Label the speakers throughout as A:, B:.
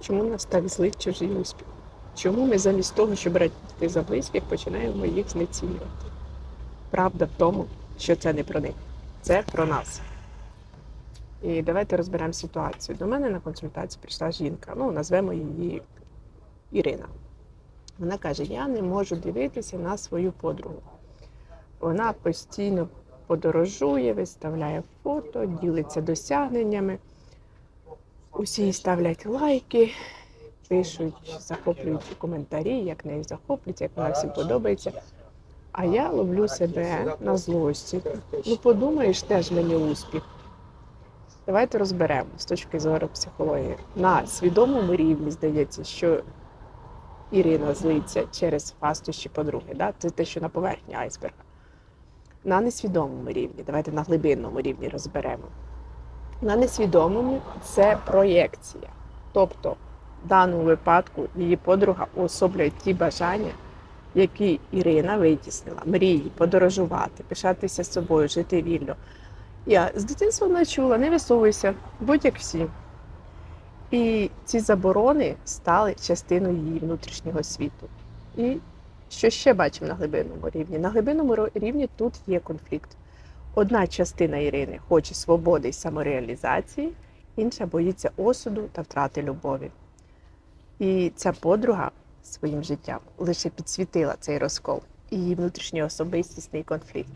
A: Чому нас так злить чужий успіх? Чому ми замість того, щоб радіти за близьких, починаємо їх знецінювати? Правда в тому, що це не про них, це про нас. І давайте розберемо ситуацію. До мене на консультацію прийшла жінка, ну, назвемо її Ірина. Вона каже: Я не можу дивитися на свою подругу. Вона постійно подорожує, виставляє фото, ділиться досягненнями. Усі ставлять лайки, пишуть захоплюючі коментарі, як нею захоплюється, як вона всім подобається. А я ловлю себе на злості. Ну, подумаєш, теж мені успіх. Давайте розберемо з точки зору психології. На свідомому рівні здається, що Ірина злиться через фастощі подруги. Да? Це те, що на поверхні айсберга. На несвідомому рівні, давайте на глибинному рівні розберемо. На несвідомому це проєкція. Тобто, в даному випадку її подруга уособлює ті бажання, які Ірина витіснила, мрії, подорожувати, пишатися собою, жити вільно. Я з дитинства вона чула, не висовуйся, будь як всі. І ці заборони стали частиною її внутрішнього світу. І що ще бачимо на глибинному рівні? На глибинному рівні тут є конфлікт. Одна частина Ірини хоче свободи і самореалізації, інша боїться осуду та втрати любові. І ця подруга своїм життям лише підсвітила цей розкол і її внутрішній особистісний конфлікт.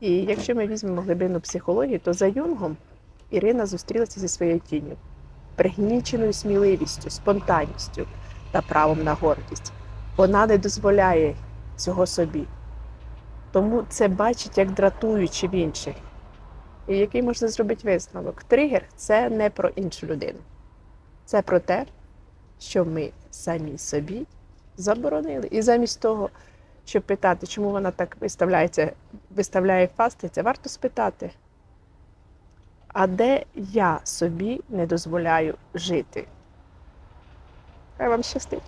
A: І якщо ми візьмемо глибину психології, то за Юнгом Ірина зустрілася зі своєю тінню, пригніченою сміливістю, спонтанністю та правом на гордість. Вона не дозволяє цього собі. Тому це бачить як дратуючи в інших. І який можна зробити висновок? Тригер це не про іншу людину. Це про те, що ми самі собі заборонили. І замість того, щоб питати, чому вона так виставляється, виставляє фаститься, варто спитати, а де я собі не дозволяю жити? Хай вам щастить.